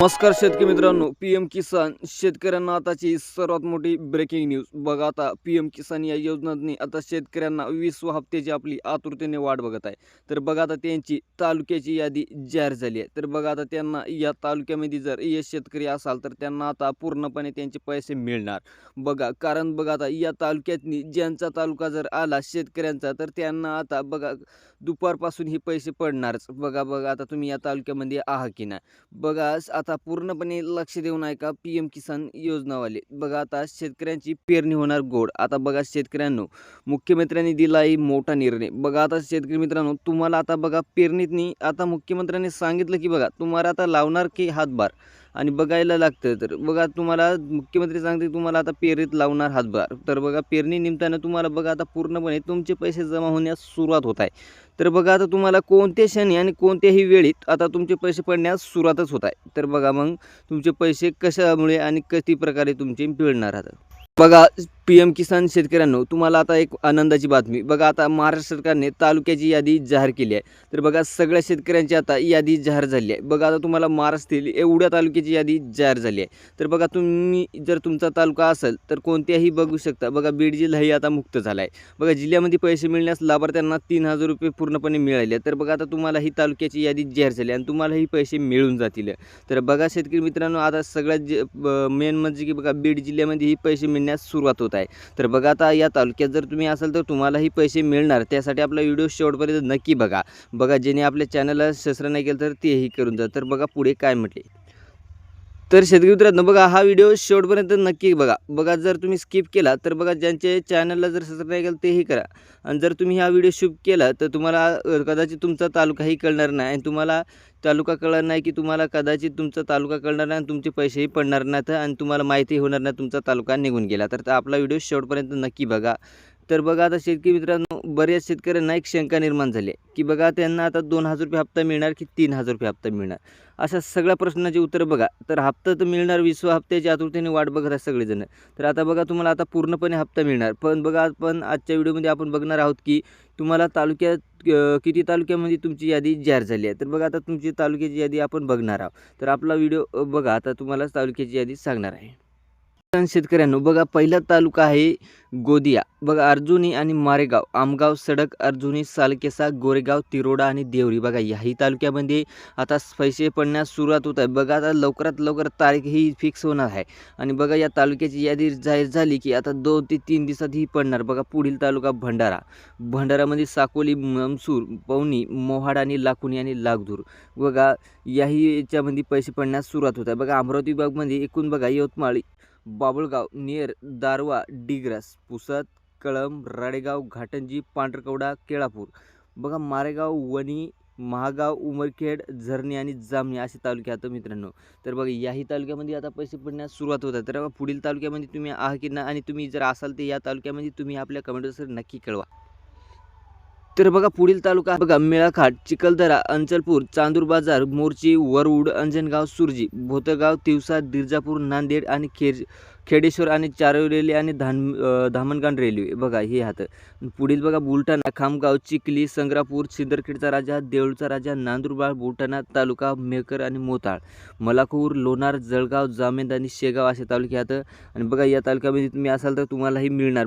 नमस्कार शेतकरी मित्रांनो पी एम किसान शेतकऱ्यांना आताची सर्वात मोठी ब्रेकिंग न्यूज बघा आता पी एम किसान या योजनांनी आता शेतकऱ्यांना वीस हप्त्याची आपली आतुरतेने वाट बघत आहे. तर बघा आता त्यांची तालुक्याची यादी जाहीर झाली आहे. तर बघा आता त्यांना या तालुक्यामध्ये जर यश शेतकरी असाल तर त्यांना आता पूर्णपणे त्यांचे पैसे मिळणार. बघा कारण बघा आता या तालुक्यातनी ज्यांचा तालुका जर आला शेतकऱ्यांचा तर त्यांना आता बघा दुपारपासून हे पैसे पडणारच. बघा बघा आता तुम्ही या तालुक्यामध्ये आहात की नाही. बघा आता आता पूर्णपणे लक्ष देऊन ऐका पी एम किसान योजनावाले. बघा आता शेतकऱ्यांची पेरणी होणार गोड. आता बघा शेतकऱ्यांनो मुख्यमंत्र्यांनी दिला आहे मोठा निर्णय. बघा आता शेतकरी मित्रांनो तुम्हाला आता बघा पेरणीतनी आता मुख्यमंत्र्यांनी सांगितलं की बघा तुम्हाला आता लावणार की हातभार? आणि बघायला लागतं तर बघा तुम्हाला मुख्यमंत्री सांगते तुम्हाला आता पेरीत लावणार हातभार. तर बघा पेरणी निमित्तानं तुम्हाला बघा आता पूर्णपणे तुमचे पैसे जमा होण्यास सुरुवात होत आहे. तर बघा आता तुम्हाला कोणत्या क्षणी आणि कोणत्याही वेळीत आता तुमचे पैसे पडण्यास सुरुवातच होत आहे. तर बघा मग तुमचे पैसे कशामुळे आणि किती प्रकारे तुमचे मिळणार आता? बघा पी एम किसान शेतकऱ्यांनो तुम्हाला आता एक आनंदाची बातमी. बघा आता महाराष्ट्र सरकारने तालुक्याची यादी जाहीर केली आहे. तर बघा सगळ्या शेतकऱ्यांची आता यादी जाहीर झाली आहे. बघा आता तुम्हाला महाराष्ट्रातील एवढ्या तालुक्याची यादी जाहीर झाली आहे. तर बघा तुम्ही जर तुमचा तालुका असेल तर कोणत्याही बघू शकता. बघा बीड जिल्हाही आता मुक्त झाला आहे. बघा जिल्ह्यामध्ये पैसे मिळण्यास लाभार्थ्यांना तीन हजार रुपये पूर्णपणे मिळाले तर बघा आता तुम्हाला ही तालुक्याची यादी जाहीर झाली आणि तुम्हाला ही पैसे मिळून जातील. तर बघा शेतकरी मित्रांनो आता सगळ्यात जे मेन म्हणजे की बघा बीड जिल्ह्यामध्ये ही पैसे मिळण्यास सुरुवात होत आहे. तर बघा आता या तालुक्यात जर तुम्ही असाल तर तुम्हालाही पैसे मिळणार. त्यासाठी आपला व्हिडिओ शेवटपर्यंत नक्की बघा. बघा ज्याने आपल्या चॅनलला सबस्क्राईब नाही केलं तर तेही करून जा. तर बघा पुढे काय म्हटले. तर शेतकरी मित्रांनो बघा हा व्हिडिओ शेवटपर्यंत नक्की बघा. बघा जर तुम्ही स्किप केला तर बघा ज्यांचे चॅनलला जर सबस्क्राईब नाही केलं तेही करा. आणि जर तुम्ही हा व्हिडिओ शूट केला तर तुम्हाला कदाचित तुमचा तालुकाही कळणार नाही. आणि तुम्हाला तालुका कळणार नाही की तुम्हाला कदाचित तुमचा तालुका कळणार नाही आणि तुमचे पैसेही पडणार नाहीत आणि तुम्हाला माहिती होणार नाही तुमचा तालुका निघून गेला. तर आपला व्हिडिओ शेवटपर्यंत नक्की बघा. तर बघा आता शेतकरी मित्रांनो बऱ्याच शेतकऱ्यांना एक शंका निर्माण झाली आहे की बघा त्यांना आता दोन हजार रुपये हप्ता मिळणार की तीन हजार रुपये हप्ता मिळणार? अशा सगळ्या प्रश्नाचे उत्तर बघा. तर हप्ता तर मिळणार विश्व हप्त्याच्या आतुरतेने वाट बघत आहे सगळेजण. तर आता बघा तुम्हाला आता पूर्णपणे हप्ता मिळणार. पण बघा पण आजच्या व्हिडिओमध्ये आपण बघणार आहोत की तुम्हाला तालुक्यात किती तालुक्यामध्ये तुमची यादी जाहीर झाली आहे. तर बघा आता तुमची तालुक्याची यादी आपण बघणार आहोत. तर आपला व्हिडिओ बघा आता तुम्हाला तालुक्याची यादी सांगणार आहे. शेतकऱ्यांनो बघा पहिला तालुका आहे गोदिया. बघा अर्जुनी आणि मारेगाव आमगाव सडक अर्जुनी सालकेसा गोरेगाव तिरोडा आणि देवरी. बघा याही तालुक्यामध्ये आता पैसे पडण्यास सुरुवात होत आहे. बघा आता लवकरात लवकर तारीख ही फिक्स होणार आहे. आणि बघा या तालुक्याची यादी जाहीर झाली की आता दोन ते तीन दिवसात ही पडणार. बघा पुढील तालुका भंडारा. भंडारामध्ये साकोली ममसूर पवनी मोहाड आणि लाखुनी आणि लागधूर बघा याही याच्यामध्ये पैसे पडण्यास सुरुवात होत आहे. बघा अमरावती विभागमध्ये एकूण बघा यवतमाळ बाबुळगाव नेर दारवा डिग्रस पुसद कळंब राडेगाव घाटंजी पांढरकवडा केळापूर. बघा मारेगाव वणी महागाव उमरखेड झरणे आणि जामणी असे तालुके आता हो मित्रांनो. तर बघा याही तालुक्यामध्ये आता पैसे पडण्यास सुरुवात होत आहे. तर बघा पुढील तालुक्यामध्ये तुम्ही आहात की ना आणि तुम्ही जर असाल तर या तालुक्यामध्ये तुम्ही आपल्या कमेंटवर नक्की कळवा. तर बघा पुढील तालुका बघा मेळाखाट चिखलदरा अंचलपूर चांदूर बाजार मोर्ची वरुड अंजनगाव सुरजी भोतगाव तिवसा दिर्जापूर नांदेड आणि खेर खेडेश्वर आणि चारव रेल्वे आणि धान धामणगाण रेल्वे. बघा हे हात. पुढील बघा बुलढाणा खामगाव चिखली संग्रापूर सिंदरखेडचा राजा देऊळचा राजा नांदुरबार बुलढाणा तालुका मेकर आणि मोताळ. मलाखूर लोणार जळगाव जामेद आणि शेगाव असे तालुके हात. आणि बघा या तालुक्यामध्ये तुम्ही असाल तर तुम्हालाही मिळणार.